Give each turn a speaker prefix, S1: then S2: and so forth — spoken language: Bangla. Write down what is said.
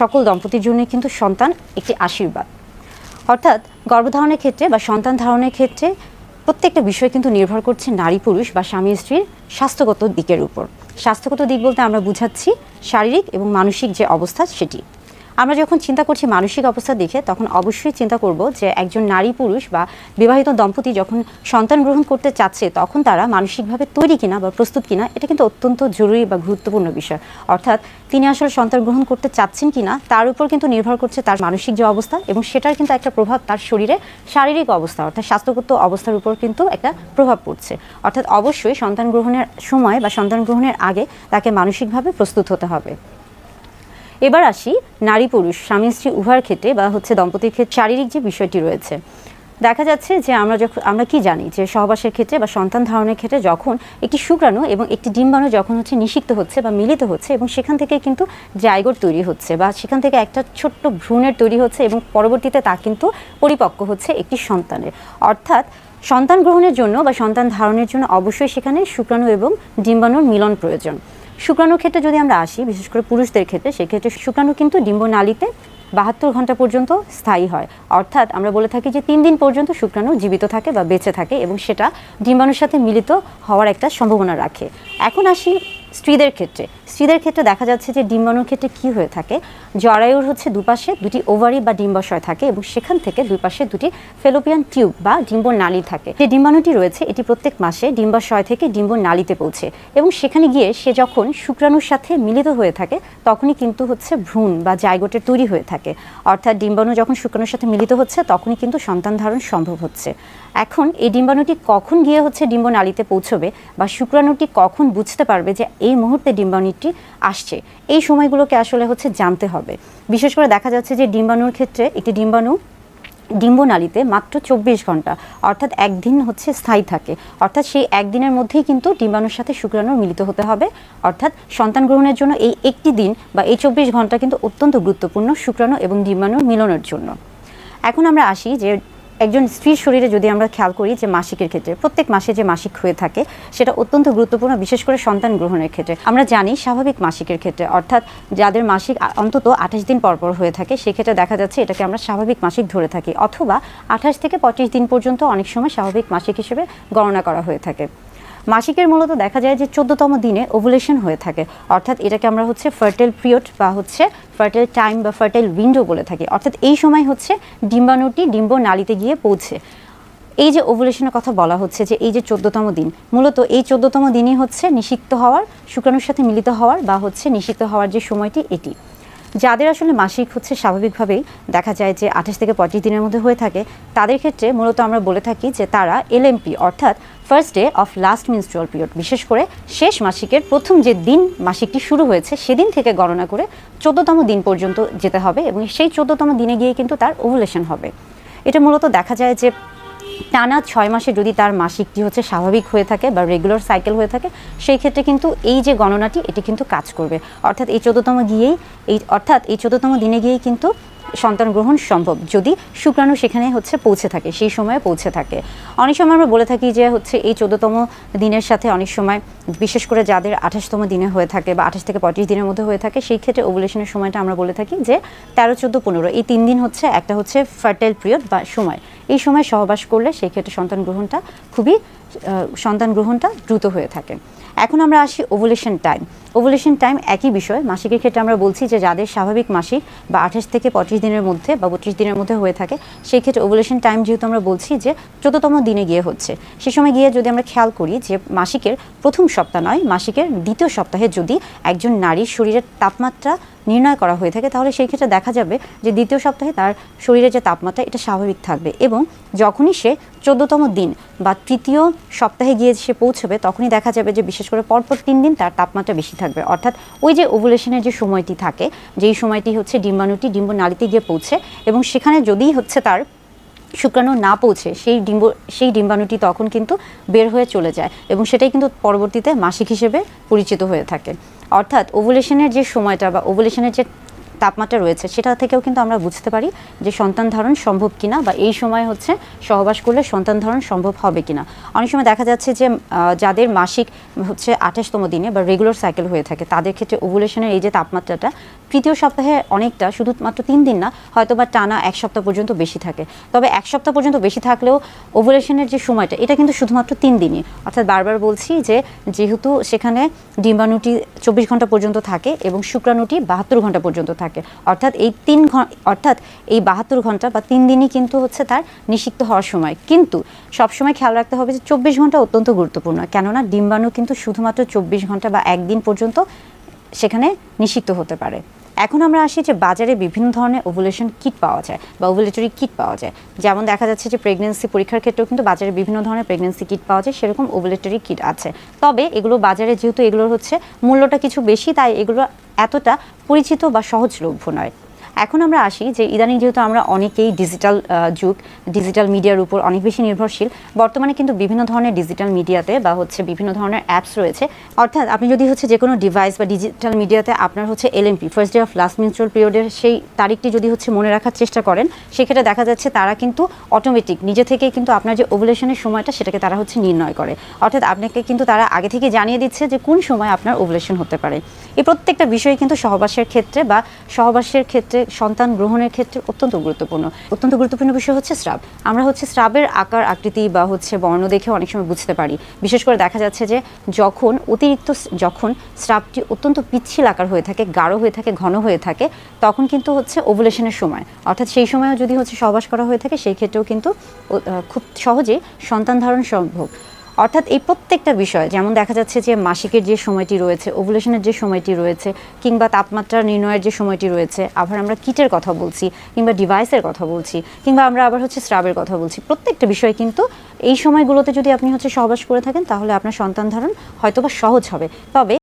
S1: সকল দম্পতির জন্য কিন্তু সন্তান একটি আশীর্বাদ। অর্থাৎ গর্ভধারণের ক্ষেত্রে বা সন্তান ধারণের ক্ষেত্রে প্রত্যেকটা বিষয় কিন্তু নির্ভর করছে নারী পুরুষ বা স্বামী স্ত্রীর স্বাস্থ্যগত দিকের উপর। স্বাস্থ্যগত দিক বলতে আমরা বুঝাচ্ছি শারীরিক এবং মানসিক যে অবস্থা সেটি। আমরা যখন চিন্তা করছি মানসিক অবস্থা দেখে, তখন অবশ্যই চিন্তা করব যে একজন নারী পুরুষ বা বিবাহিত দম্পতি যখন সন্তান গ্রহণ করতে চাচ্ছে, তখন তারা মানসিকভাবে তৈরি কিনা বা প্রস্তুত কিনা, এটা কিন্তু অত্যন্ত জরুরি বা গুরুত্বপূর্ণ বিষয়। অর্থাৎ তিনি আসলে সন্তান গ্রহণ করতে চাচ্ছেন কিনা, তার উপর কিন্তু নির্ভর করছে তার মানসিক যে অবস্থা এবং সেটার কিন্তু একটা প্রভাব তার শরীরে শারীরিক অবস্থা, অর্থাৎ স্বাস্থ্যগত অবস্থার উপর কিন্তু একটা প্রভাব পড়ছে। অর্থাৎ অবশ্যই সন্তান গ্রহণের সময় বা সন্তান গ্রহণের আগে তাকে মানসিকভাবে প্রস্তুত হতে হবে। এবার আসি নারী পুরুষ, স্বামী স্ত্রী উভয়ের ক্ষেত্রে বা হচ্ছে দম্পতির ক্ষেত্রে শারীরিক যে বিষয়টি রয়েছে। দেখা যাচ্ছে যে আমরা যখন, আমরা কি জানি যে সহবাসের ক্ষেত্রে বা সন্তান ধারণের ক্ষেত্রে যখন একটি শুক্রাণু এবং একটি ডিম্বাণু যখন হচ্ছে নিষিক্ত হচ্ছে বা মিলিত হচ্ছে এবং সেখান থেকে কিন্তু জায়গোট তৈরি হচ্ছে বা সেখান থেকে একটা ছোট্ট ভ্রূণের তৈরি হচ্ছে এবং পরবর্তীতে তা কিন্তু পরিপক্ক হচ্ছে একটি সন্তানের। অর্থাৎ সন্তান গ্রহণের জন্য বা সন্তান ধারণের জন্য অবশ্যই সেখানে শুক্রাণু এবং ডিম্বাণুর মিলন প্রয়োজন। শুক্রাণুর ক্ষেত্রে যদি আমরা আসি, বিশেষ করে পুরুষদের ক্ষেত্রে, সেক্ষেত্রে শুক্রাণু কিন্তু ডিম্বনালীতে বাহাত্তর ঘণ্টা পর্যন্ত স্থায়ী হয়। অর্থাৎ আমরা বলে থাকি যে তিন দিন পর্যন্ত শুক্রাণু জীবিত থাকে বা বেঁচে থাকে এবং সেটা ডিম্বাণুর সাথে মিলিত হওয়ার একটা সম্ভাবনা রাখে। এখন আসি স্ত্রীদের ক্ষেত্রে। স্ত্রীদের ক্ষেত্রে দেখা যাচ্ছে যে ডিম্বাণুর ক্ষেত্রে কি হয়ে থাকে? জরায়ুর হচ্ছে দুপাশে দুটি ওভারি বা ডিম্বাশয় থাকে এবং সেখান থেকে দুই পাশে দুটি ফেলোপিয়ান টিউব বা ডিম্ব নালী থাকে। যে ডিম্বাণুটি রয়েছে, এটি প্রত্যেক মাসে ডিম্বাশয় থেকে ডিম্ব নালীতে পৌঁছে এবং সেখানে গিয়ে সে যখন শুক্রাণুর সাথে মিলিত হয়ে থাকে, তখনই কিন্তু হচ্ছে ভ্রূণ বা জায়গোটের তৈরি হয়ে থাকে। অর্থাৎ ডিম্বাণু যখন শুক্রাণুর সাথে মিলিত হচ্ছে, তখনই কিন্তু সন্তান ধারণ সম্ভব হচ্ছে। এখন এই ডিম্বাণুটি কখন গিয়ে হচ্ছে ডিম্ব নালীতে পৌঁছবে বা শুক্রাণুটি কখন বুঝতে পারবে যে এই মুহূর্তে ডিম্বাণুটি আসছে। এই সময়গুলোকে আসলে হচ্ছে জানতে হবে। বিশেষ করে দেখা যাচ্ছে যে ডিম্বাণুর ক্ষেত্রে একটি ডিম্বাণু ডিম্বনালীতে মাত্র চব্বিশ ঘণ্টা, অর্থাৎ একদিন হচ্ছে স্থায়ী থাকে। অর্থাৎ সেই একদিনের মধ্যেই কিন্তু ডিম্বাণুর সাথে শুক্রাণু মিলিত হতে হবে। অর্থাৎ সন্তান গ্রহণের জন্য এই একটি দিন বা এই চব্বিশ ঘণ্টা কিন্তু অত্যন্ত গুরুত্বপূর্ণ শুক্রাণু এবং ডিম্বাণুর মিলনের জন্য। এখন আমরা আসি যে একজন স্ত্রীর শরীরে যদি আমরা খেয়াল করি যে মাসিকের ক্ষেত্রে, প্রত্যেক মাসে যে মাসিক হয়ে থাকে, সেটা অত্যন্ত গুরুত্বপূর্ণ, বিশেষ করে সন্তান গ্রহণের ক্ষেত্রে। আমরা জানি স্বাভাবিক মাসিকের ক্ষেত্রে, অর্থাৎ যাদের মাসিক অন্তত আঠাশ দিন পরপর পর হয়ে থাকে, সেক্ষেত্রে দেখা যাচ্ছে এটাকে আমরা স্বাভাবিক মাসিক ধরে থাকি। অথবা আঠাশ থেকে পঁচিশ দিন পর্যন্ত অনেক সময় স্বাভাবিক মাসিক হিসেবে গণনা করা হয়ে থাকে। মাসিকের মূলত দেখা যায় যে চোদ্দতম দিনে ওভুলেশন হয়ে থাকে। অর্থাৎ এটাকে আমরা হচ্ছে ফার্টেল পিরিয়ড বা হচ্ছে ফার্টেল টাইম বা ফার্টেল উইন্ডো বলে থাকি। অর্থাৎ এই সময় হচ্ছে ডিম্বাণুটি ডিম্ব নালীতে গিয়ে পৌঁছে। এই যে ওভুলেশনের কথা বলা হচ্ছে যে এই যে চোদ্দতম দিন, মূলত এই চোদ্দতম দিনই হচ্ছে নিষিক্ত হওয়ার, শুক্রাণুর সাথে মিলিত হওয়ার বা হচ্ছে নিষিক্ত হওয়ার যে সময়টি এটি। যাদের আসলে মাসিক হচ্ছে স্বাভাবিকভাবেই দেখা যায় যে আঠাশ থেকে পঁচিশ দিনের মধ্যে হয়ে থাকে, তাদের ক্ষেত্রে মূলত আমরা বলে থাকি যে তারা এলএমপি অর্থাৎ first day of last menstrual period বিশেষ করে শেষ মাসিকের প্রথম যে দিন মাসিকটি শুরু হয়েছে, সেদিন থেকে গণনা করে চোদ্দতম দিন পর্যন্ত যেতে হবে এবং সেই চোদ্দতম দিনে গিয়ে কিন্তু তার ওভুলেশন হবে। এটা মূলত দেখা যায় যে টানা ছয় মাসে যদি তার মাসিকটি হচ্ছে স্বাভাবিক হয়ে থাকে বা রেগুলার সাইকেল হয়ে থাকে, সেই ক্ষেত্রে কিন্তু এই যে গণনাটি, এটি কিন্তু কাজ করবে। অর্থাৎ এই চোদ্দতম গিয়েই এই, অর্থাৎ এই চোদ্দতম দিনে গিয়েই কিন্তু সন্তান গ্রহণ সম্ভব যদি শুক্রাণু সেখানে হচ্ছে পৌঁছে থাকে, সেই সময়ে পৌঁছে থাকে। অনেক সময় আমরা বলে থাকি যে হচ্ছে এই চোদ্দতম দিনের সাথে অনেক সময় বিশেষ করে যাদের আঠাশতম দিনে হয়ে থাকে বা আঠাশ থেকে পঁচিশ দিনের মধ্যে হয়ে থাকে, সেই ক্ষেত্রে ওভুলেশনের সময়টা আমরা বলে থাকি যে তেরো, চোদ্দ, পনেরো, এই তিন দিন হচ্ছে একটা হচ্ছে ফার্টাইল পিরিয়ড বা সময়। এই সময় সহবাস করলে সেই ক্ষেত্রে সন্তান গ্রহণটা খুবই সন্তান গ্রহণটা দ্রুত হয়ে থাকে। এখন আমরা আসি ওভুলেশন টাইম ওভুলেশন টাইম একই বিষয়। মাসিকের ক্ষেত্রে আমরা বলছি যে যাদের স্বাভাবিক মাসিক বা আঠাশ থেকে পঁচিশ দিনের মধ্যে বা বত্রিশ দিনের মধ্যে হয়ে থাকে, সেই ক্ষেত্রে ওভুলেশন টাইম যেহেতু আমরা বলছি যে চোদ্দতম দিনে গিয়ে হচ্ছে। সে সময় গিয়ে যদি আমরা খেয়াল করি যে মাসিকের প্রথম সপ্তাহ নয়, মাসিকের দ্বিতীয় সপ্তাহে যদি একজন নারীর শরীরের তাপমাত্রা নির্ণয় করা হয়ে থাকে, তাহলে সেই ক্ষেত্রে দেখা যাবে যে দ্বিতীয় সপ্তাহে তার শরীরের যে তাপমাত্রা, এটা স্বাভাবিক থাকবে এবং যখনই সে চোদ্দতম দিন বা তৃতীয় সপ্তাহে গিয়ে সে পৌঁছবে, তখনই দেখা যাবে যে বিশেষ করে পরপর তিন দিন তার তাপমাত্রা বেশি থাকবে। অর্থাৎ ওই যে ওভুলেশনের যে সময়টি থাকে, যেই সময়টি হচ্ছে ডিম্বাণুটি ডিম্ব নালীতে গিয়ে পৌঁছে এবং সেখানে যদি হচ্ছে তার শুক্রাণু না পৌঁছে, সেই ডিম্ব, সেই ডিম্বাণুটি তখন কিন্তু বের হয়ে চলে যায় এবং সেটাই কিন্তু পরবর্তীতে মাসিক হিসেবে পরিচিত হয়ে থাকে। অর্থাৎ ওভুলেশনের যে সময়টা বা ওভুলেশনের যে তাপমাত্রা রয়েছে, সেটা থেকেও কিন্তু আমরা বুঝতে পারি যে সন্তান ধারণ সম্ভব কিনা বা এই সময় হচ্ছে সহবাস করলে সন্তান ধারণ সম্ভব হবে কিনা। অনেক সময় দেখা যাচ্ছে যে যাদের মাসিক হচ্ছে আঠাশতম দিনে বা রেগুলার সাইকেল হয়ে থাকে, তাদের ক্ষেত্রে ওভুলেশনের এই যে তাপমাত্রাটা তৃতীয় সপ্তাহে অনেকটা, শুধুমাত্র তিন দিন না হয়তো বা টানা এক সপ্তাহ পর্যন্ত বেশি থাকে। তবে এক সপ্তাহ পর্যন্ত বেশি থাকলেও ওভুলেশনের যে সময়টা, এটা কিন্তু শুধুমাত্র তিন দিনই। অর্থাৎ বারবার বলছি যে, যেহেতু সেখানে ডিম্বাণুটি চব্বিশ ঘণ্টা পর্যন্ত থাকে এবং শুক্রাণুটি বাহাত্তর ঘণ্টা পর্যন্ত থাকে। অর্থাৎ এই তিন অর্থাৎ এই বাহাত্তর ঘণ্টা বা তিন দিনই কিন্তু হচ্ছে তার নিষিক্ত হওয়ার সময়। কিন্তু সবসময় খেয়াল রাখতে হবে যে চব্বিশ ঘণ্টা অত্যন্ত গুরুত্বপূর্ণ, কেননা ডিম্বাণু কিন্তু শুধুমাত্র চব্বিশ ঘণ্টা বা একদিন পর্যন্ত সেখানে নিষিক্ত হতে পারে। এখন আমরা আসি যে বাজারে বিভিন্ন ধরনের ওভুলেশন কিট পাওয়া যায় বা ওভুলেটরি কিট পাওয়া যায়। যেমন দেখা যাচ্ছে যে প্রেগনেন্সি পরীক্ষার ক্ষেত্রেও কিন্তু বাজারে বিভিন্ন ধরনের প্রেগনেন্সি কিট পাওয়া যায়, সেরকম ওভুলেটরি কিট আছে। তবে এগুলো বাজারে যেহেতু এগুলোর হচ্ছে মূল্যটা কিছু বেশি, তাই এগুলো এতটা পরিচিত বা সহজলভ্য নয়। এখন আমরা আসি যে ইদানিং যেহেতু আমরা অনেকেই ডিজিটাল যুগ ডিজিটাল মিডিয়ার উপর অনেক বেশি নির্ভরশীল, বর্তমানে কিন্তু বিভিন্ন ধরনের ডিজিটাল মিডিয়াতে বা হচ্ছে বিভিন্ন ধরনের অ্যাপস রয়েছে। অর্থাৎ আপনি যদি হচ্ছে যে কোনো ডিভাইস বা ডিজিটাল মিডিয়াতে আপনার হচ্ছে LMP first day of last menstrual পিরিয়ডের সেই তারিখটি যদি হচ্ছে মনে রাখার চেষ্টা করেন, সেক্ষেত্রে দেখা যাচ্ছে তারা কিন্তু অটোমেটিক নিজে থেকেই কিন্তু আপনার যে ওভুলেশনের সময়টা সেটাকে তারা হচ্ছে নির্ণয় করে। অর্থাৎ আপনাকে কিন্তু তারা আগে থেকে জানিয়ে দিচ্ছে যে কোন সময় আপনার ওভুলেশন হতে পারে। এই প্রত্যেকটা বিষয় কিন্তু সহবাসের ক্ষেত্রে বা সহবাসের ক্ষেত্রে সন্তান গ্রহণের ক্ষেত্রে অত্যন্ত গুরুত্বপূর্ণ। অত্যন্ত গুরুত্বপূর্ণ বিষয় হচ্ছে স্রাব। আমরা হচ্ছে স্রাবের আকার, আকৃতি বা হচ্ছে বর্ণ দেখে অনেক সময় বুঝতে পারি। বিশেষ করে দেখা যাচ্ছে যে যখন অতিরিক্ত যখন স্রাবটি অত্যন্ত পিচ্ছিল আকার হয়ে থাকে, গাঢ় হয়ে থাকে, ঘন হয়ে থাকে, তখন কিন্তু হচ্ছে ওভুলেশনের সময়। অর্থাৎ সেই সময়ও যদি হচ্ছে সহবাস করা হয়ে থাকে, সেই ক্ষেত্রেও কিন্তু খুব সহজেই সন্তান ধারণ সম্ভব। অর্থাৎ এই প্রত্যেকটা বিষয়, যেমন দেখা যাচ্ছে যে মাসিকের যে সময়টি রয়েছে ওভুলেশনের যে সময়টি রয়েছে, কিংবা তাপমাত্রা নির্ণয়ের যে সময়টি রয়েছে, আবার আমরা কিটের কথা বলছি, কিংবা ডিভাইসের কথা বলছি, কিংবা আমরা আবার হচ্ছে স্রাবের কথা বলছি, প্রত্যেকটা বিষয় কিন্তু এই সময়গুলোতে যদি আপনি হচ্ছে সহবাস করে থাকেন, তাহলে আপনার সন্তান ধারণ হয়তোবা সহজ হবে। তবে